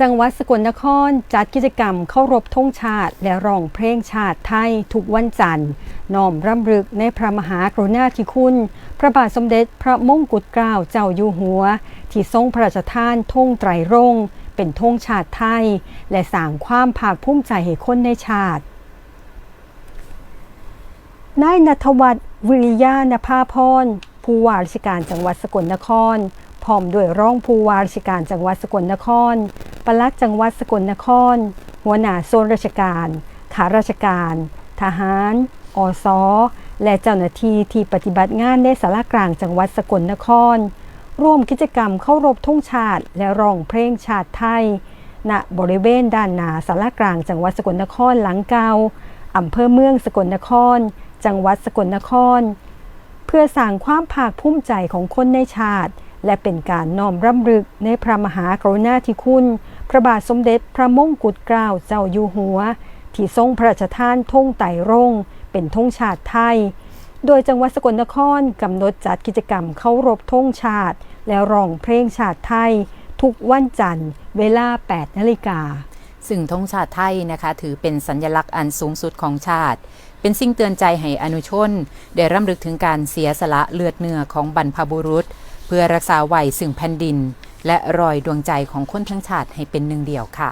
จังหวัดสกลนครจัดกิจกรรมเคารพธงชาติ และร้องเพลงชาติไทยทุกวันจันทร์น้อมรำลึกในพระมหากรุณาธิคุณ พระบาทสมเด็จพระมงกุฎเกล้าเจ้าอยู่หัว ที่ทรงพระราชทานธงไตรรงเป็นธงชาติไทย และสร้างความภาคภูมิใจให้คนในชาตินายนัทวัฒน์วิริยานภาพรผู้ว่าราชการจังหวัดสกลนครพร้อมด้วยรองผู้ว่าราชการจังหวัดสกลนคร ปลัดจังหวัดสกลนคร หัวหน้าโซนราชการ ขาราชการ ทหารอสและเจ้าหน้าที่ที่ปฏิบัติงานในสารกลางจังหวัดสกลนคร ร่วมกิจกรรมเข้ารบทุ่งชาติและร้องเพลงชาติไทย ณ บริเวณด้านหน้าสารกลางจังหวัดสกลนครหลังเก่าอำเภอเมืองสกลนคร จังหวัดสกลนคร เพื่อสร้างความภาคภูมิใจของคนในชาติ และเป็นการน้อมรำลึกในพระมหากรุณาธิคุณ พระบาทสมเด็จพระมงกุฎเกล้าเจ้าอยู่หัว ที่ทรงพระราชทานธงไต่รงค์เป็นธงชาติไทย โดยจังหวัดสกลนครกำหนดจัดกิจกรรมเคารพธงชาติ และร้องเพลงชาติไทย ทุกวันจันทร์ เวลา 8 นาฬิกาซึ่งธงชาติไทยนะคะ ถือเป็นสัญลักษณ์อันสูงสุดของชาติ เป็นสิ่งเตือนใจให้อนุชน ได้รำลึกถึงการเสียสละเลือดเนื้อของบรรพบุรุษ เพื่อรักษาไว้ซึ่งแผ่นดิน และรอยดวงใจของคนทั้งชาติให้เป็นหนึ่งเดียวค่ะ